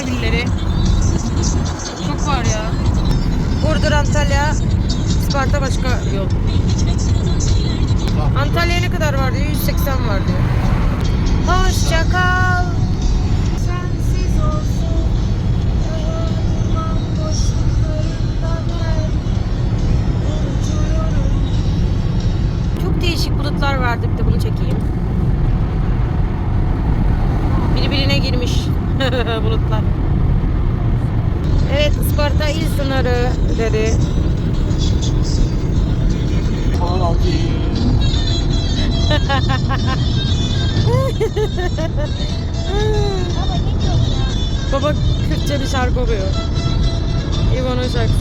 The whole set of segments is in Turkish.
villeri. Çok var ya. Burdur, Antalya, Isparta başka yol. Antalya'ya ne kadar var diyor? 180 var diyor. Hoşça kal. Sensiz olsun Çok değişik bulutlar vardı. Bir de bunu çekeyim. Birbirine girmiş bulutlar. Evet Isparta il sınırı dedi. Baba Kürtçe bir şarkı okuyor. İvan'ın şarkısı.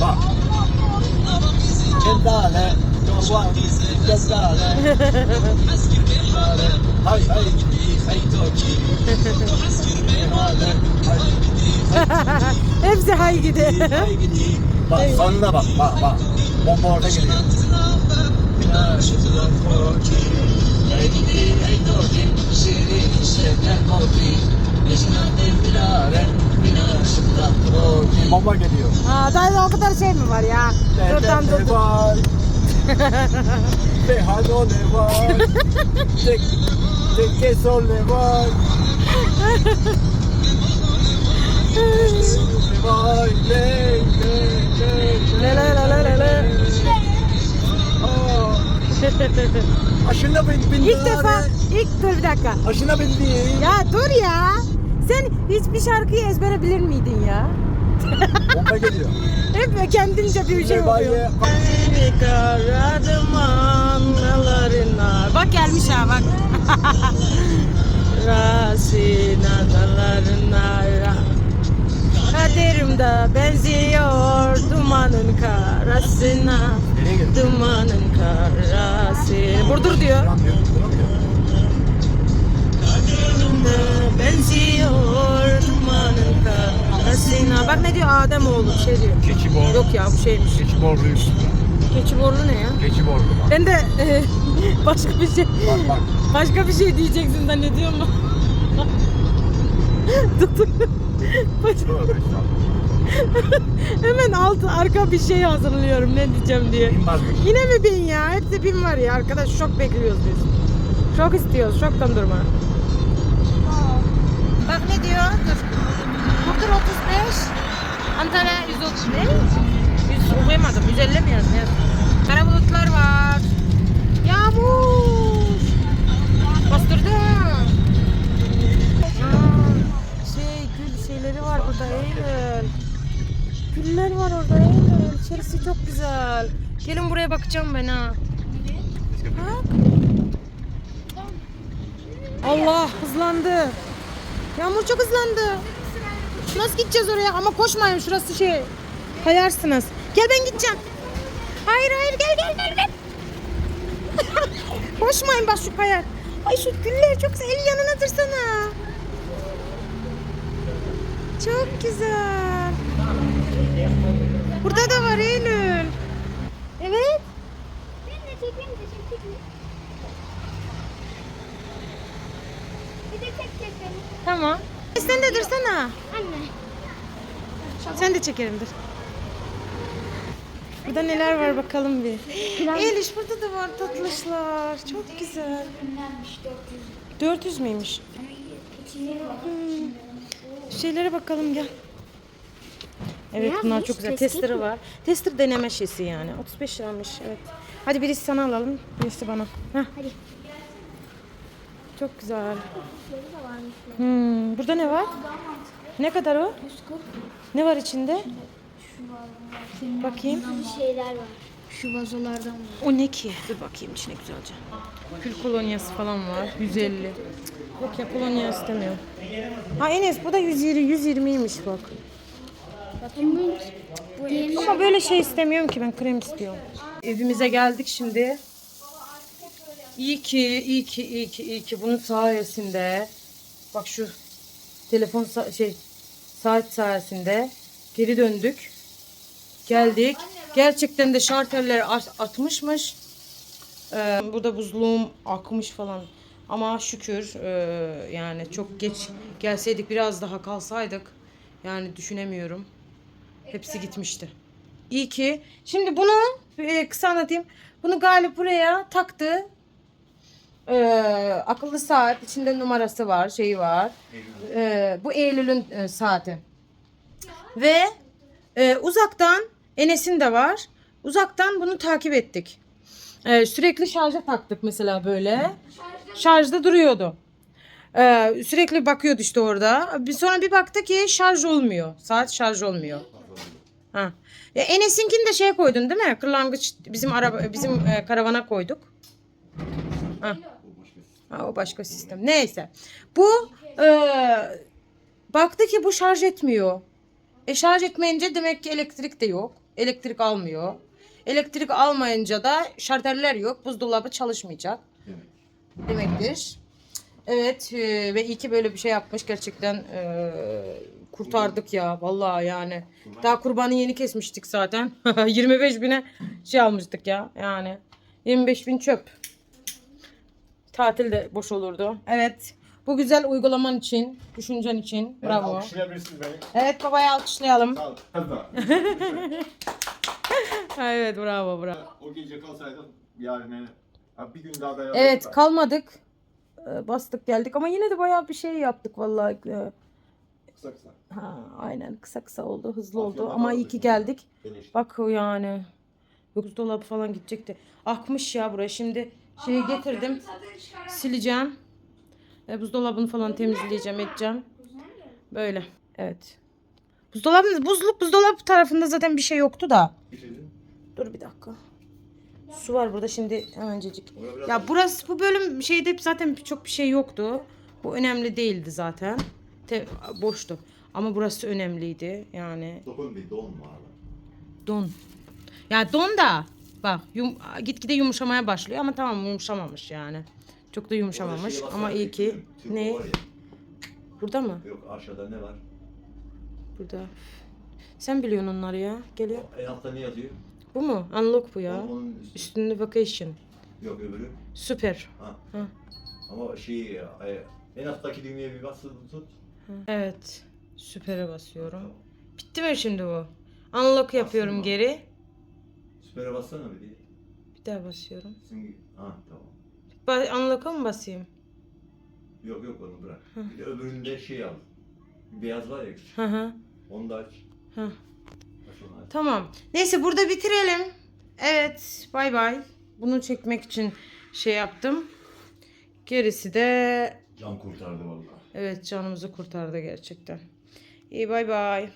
Bak. Kendale. Doğa. Hay gidi. Hay gidi. Bak sonuna bak. Bak bak. Bomba orada geliyor. Bomba geliyor. Aa, daha o kadar şey mi var ya? Tam dur dur. Lejano ne var. Tek, tek queso ne var. Le, le, Le le, le le le le le. Aa, Aşına bin, bin İlk defa, ilk dur bir dakika. Aşına bindi. Ya dur ya. Sen hiçbir şarkıyı ezbere bilir miydin ya? Bomba geliyor. Hep kendince bir şey oluyor. Karadım analarına. Bak gelmiş ha bak. Rasin analarına. Karasına. Dumanın karası. Burdur diyor. Benziyor dumanın karasına. Bak ne diyor Adem oğlu bir şey diyor. Keçi bor. Yok ya bu şeymiş. Keçi borluyuz. Keçi borlu ne ya? Keçi borlu bak. Ben de e, başka bir şey Bak bak. başka bir şey diyeceksin zannediyor mu? Dur. Baş- Tövbe estağfurullah. Hemen alt arka bir şey hazırlıyorum ne diyeceğim diye. Bin varmış. Yine mi bin ya? Hepsi bin var ya arkadaş şok bekliyoruz biz. Şok istiyoruz şoktan durma. Bak ne diyor? Dur. Burdur 35. Antalya 130 ne? 100 okuyamadım. 150 mi yazdın? Yaz. Kara bulutlar var. Yağmur. Bastırdı. Aa, Şey gül şeyleri var burada Eylül. Güller var orada Eylül. İçerisi çok güzel. Gelin buraya bakacağım ben ha. Bak. Allah hızlandı. Yağmur çok hızlandı. Nasıl gideceğiz oraya? Ama koşmayın şurası şey. Kayarsınız. Gel ben gideceğim. Hayır hayır gel gel gel gel. Koşmayın bak şu kaya. Ay şu güller çok güzel. El yanına dursana. Çok güzel. Burada da var Eylül. Evet. Ben de çekeyim de çekeyim Bir de tek çekelim Tamam. E Sen de dursana. Anne Sen de çekelim dur. Burada neler var bakalım bir. Eylül burada da var tatlışlar. Çok güzel. Ünlenmiş 400 400 müymüş? Var Şeylere bakalım gel. Evet Ne bunlar çok güzel. Tespih Tester mi? var. Tester deneme şeysi yani. 35 liramış evet. Hadi birisi sana alalım. Birisi bana. Heh. Hadi. Çok güzel. Şöyle de varmış Hmm, burada ne var? Ne kadar o? 140 Ne var içinde? Şu var bunlar. Bakayım. Bir şeyler var Şu vazolardan var O ne ki? Dur bakayım içine güzelce. Kül kolonyası falan var. 150. Yok ya kolonya istemiyorum. Ha Enes bu da 120 120'ymiş bak. Ama böyle şey istemiyorum ki ben krem istiyorum. Evimize geldik şimdi. İyi ki, iyi ki, iyi ki, iyi ki bunun sayesinde bak şu telefon sa- şey saat sayesinde geri döndük. Geldik. Gerçekten de şarteller atmışmış. Ee, burada buzluğum akmış falan. Ama şükür e, yani çok geç gelseydik biraz daha kalsaydık yani düşünemiyorum. Hepsi gitmişti. İyi ki. Şimdi bunu e, kısa anlatayım. Bunu Galip buraya taktı. E, akıllı saat içinde numarası var, şeyi var. E, bu Eylül'ün e, saati. Ve e, uzaktan Enes'in de var. Uzaktan bunu takip ettik. E, sürekli şarja taktık mesela böyle. Şarjda duruyordu. E, sürekli bakıyordu işte orada. Bir sonra bir baktı ki şarj olmuyor. Saat şarj olmuyor. Ha. E, Enes'inkini de şeye koydun değil mi? Kırlangıç bizim araba bizim e, karavana koyduk. Ha. Ha, o başka sistem. Neyse. Bu e, baktı ki bu şarj etmiyor. E şarj etmeyince demek ki elektrik de yok. Elektrik almıyor. Elektrik almayınca da şarterler yok. Buzdolabı çalışmayacak. Demektir. Evet e, ve iyi ki böyle bir şey yapmış. Gerçekten e, kurtardık ya. Vallahi yani. Daha kurbanı yeni kesmiştik zaten. 25 bine şey almıştık ya. Yani 25 bin çöp. Tatil de boş olurdu. Evet. Bu güzel uygulaman için, düşüncen için. Bravo. Alkışlayabilirsiniz beni. Evet babayı alkışlayalım. Sağ daha. Evet bravo bravo. O gece kalsaydım yarın ha, bir gün daha dayanırdım. Evet kalmadık. Ee, Bastık geldik ama yine de bayağı bir şey yaptık vallahi. Ee, Kısa kısa. Ha, aynen kısa kısa oldu, hızlı oldu Afiyet ama olsun. iyi ki geldik. Geniş. Bak yani. Yok dolabı falan gidecekti. Akmış ya buraya. Şimdi şeyi getirdim. Sileceğim. E, buzdolabını falan temizleyeceğim, edeceğim. Böyle. Evet. Buzdolabı, buzluk buzdolabı tarafında zaten bir şey yoktu da. Dur bir dakika. Su var burada şimdi hemencecik. Ya burası bu bölüm şeyde zaten çok bir şey yoktu. Bu önemli değildi zaten. Te, boştu. Ama burası önemliydi yani. Dokun bir don var. Don. Ya don da bak yum, gitgide yumuşamaya başlıyor ama tamam yumuşamamış yani. Çok da yumuşamamış ama iyi ki. Ne? Burada mı? Yok aşağıda ne var? Burada. Sen biliyorsun onları ya. Geliyor. En altta ne yazıyor? Bu mu? Unlock bu ya. Onun- üstü. Üstünde vacation. Yok öbürü. Süper. Ha. Ha. Ama şey e, en alttaki düğmeye bir bas tut. Evet. Süper'e basıyorum. Bitti mi şimdi bu? Unlock yapıyorum Aslında. geri. Süper'e bassana bir diye. Bir daha basıyorum. Şimdi ha tamam. Ba Unlock'a mı basayım? Yok yok onu bırak. Bir de öbüründe şey al. Beyaz var ya küçük. Hı hı. Onu da aç. Hı. Tamam. Neyse burada bitirelim. Evet. Bay bay. Bunu çekmek için şey yaptım. Gerisi de Can kurtardı vallahi. evet canımızı kurtardı gerçekten. İyi bay bay.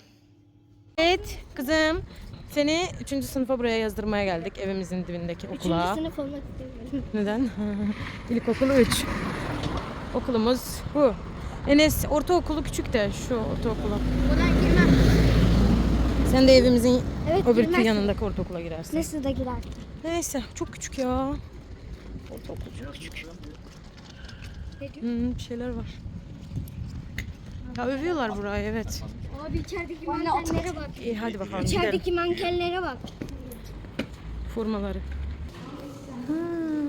Evet kızım. Seni 3. sınıfa buraya yazdırmaya geldik. Evimizin dibindeki okula. Üçüncü sınıf olmak istemiyorum. Neden? İlkokulu 3. Okulumuz bu. Enes ortaokulu küçük de şu ortaokula. Buradan. Sen de evimizin Evet öbür girmezsin. yanındaki ortaokula girersin. Nasıl da girer? Neyse çok küçük ya. Ortaokul çok küçük. Hmm, bir şeyler var. Ya övüyorlar burayı evet. Abi içerideki mankenlere bak. İyi hadi bakalım gidelim. İçerideki mankenlere bak. Formaları.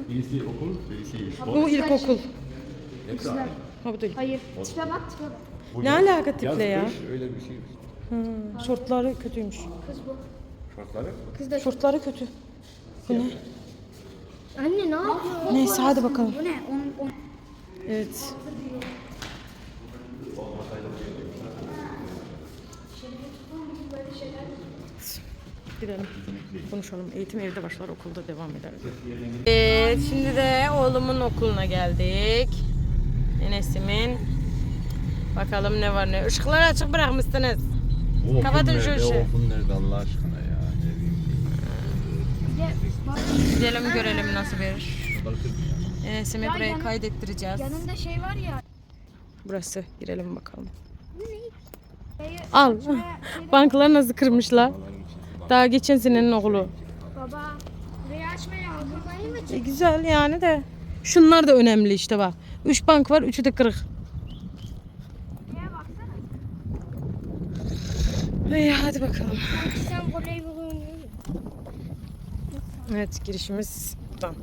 Birisi okul, birisi iş. Bu ilkokul. Ha bu değil. Hayır. Tipe bak tipe bak. Ne alaka tiple ya? öyle bir şey. Hmm, şortları kötüymüş. Kız bu. Şartları? Kız da Şortları kötü. Bu ne? Anne ne yapıyor? Neyse hadi bakalım. Bu ne? On, on. Evet. Gidelim. Konuşalım. Eğitim evde başlar, okulda devam eder. Evet, şimdi de oğlumun okuluna geldik. Enes'imin. Bakalım ne var ne. Işıkları açık bırakmışsınız. Kapatın şu ışığı. Okul nerede Allah aşkına ya? Ne bileyim. Gidelim görelim nasıl bir. Şunları kırmıyor. Enes'imi Ya buraya yanı- kaydettireceğiz. yanında şey var ya. Burası. Girelim bakalım. Şeyi Al. açmaya- Banklar nasıl kırmışlar. Daha geçen senenin oğlu. Baba. Burayı açmaya. Burayı mı E, güzel yani de. Şunlar da önemli işte bak. Üç bank var, üçü de kırık. İyi hadi bakalım. Sen voleybol oynuyorsun. Evet girişimiz buradan.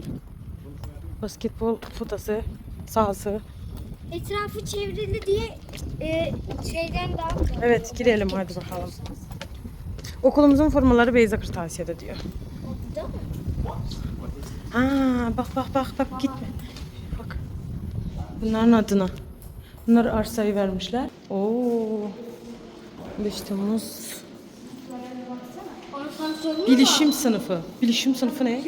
Basketbol potası sahası. Etrafı çevrili diye e, şeyden daha kolay. Evet girelim hadi bakalım. Okulumuzun formaları Beyza Kırtasiye'de diyor. Değil mi? Aa, bak bak bak bak gitme. Bak. Bunların adına. Bunlar arsayı vermişler. Oo. 5 Temmuz. Bilişim sınıfı. Bilişim sınıfı ne?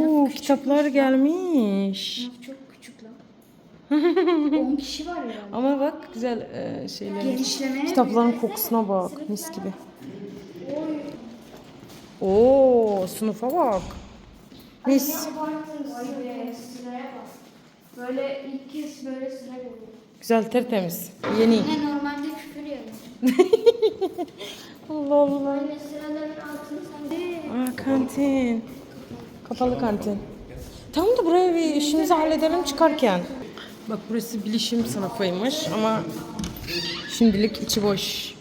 Oo, kitaplar gelmiş. çok küçük lan. 10 kişi var ya. Ama bak güzel e, şeyler. Genişleme. Kitapların kokusuna bak. Mis gibi. Oo, sınıfa bak. Mis. Böyle ilk kez böyle sıra. Güzel tertemiz. Yeni. Normalde. Allah Allah. Böyle sıraların altını sen de... Aa, kantin. Kapalı kantin. Tamam da buraya bir işimizi halledelim çıkarken. Bak burası bilişim sınıfıymış ama şimdilik içi boş.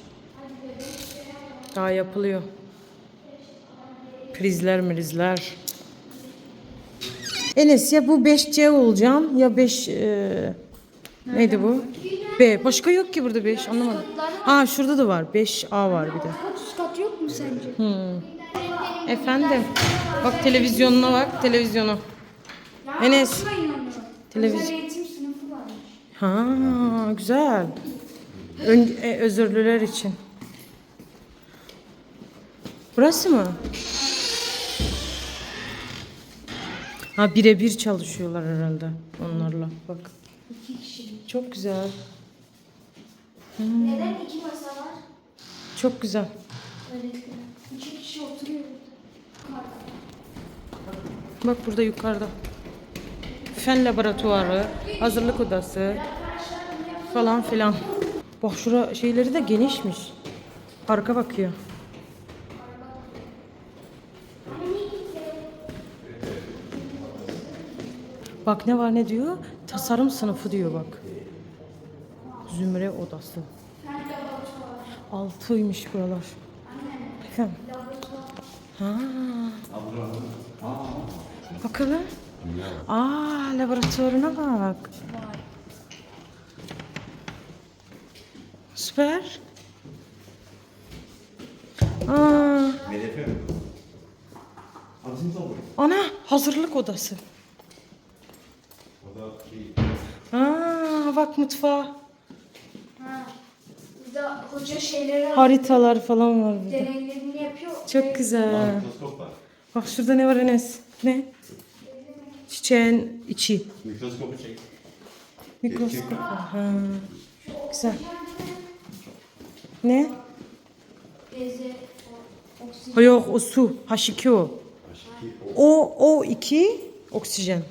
Daha yapılıyor. Prizler mrizler. Enes ya bu 5C olacağım ya 5 e, neydi bu? B. Başka yok ki burada 5 anlamadım. Aa şurada da var. 5A var bir de. Kaç kat yok mu sence? Hmm. Efendim. Bak televizyonuna bak televizyonu. Enes. Televizyon. Özel eğitim sınıfı varmış. Ha güzel. Ön, e, özürlüler için. Burası mı? Ha birebir çalışıyorlar herhalde onlarla. Bak. İki kişi. Çok güzel. Neden iki masa var? Çok güzel. Öyle İki kişi oturuyor burada. Bak burada yukarıda. Fen laboratuvarı, hazırlık odası falan filan. Bak şura şeyleri de genişmiş. Parka bakıyor. Bak ne var ne diyor? Tasarım sınıfı diyor bak. Zümre odası. Altıymış buralar. Efendim? Ha. Bakalım. Aa, laboratuvarına bak. Süper. Aa, ana hazırlık odası. Aa, bak mutfağı. Hoca şeyleri Haritalar falan var burada. deneylerini yapıyor. Çok güzel. Bak şurada ne var Enes? Ne? Çiçeğin içi. Mikroskopu çek. Mikroskop var. Ha. Güzel. Ne? Beze, oksijen. Ha yok o su. H2O. O O2 oksijen.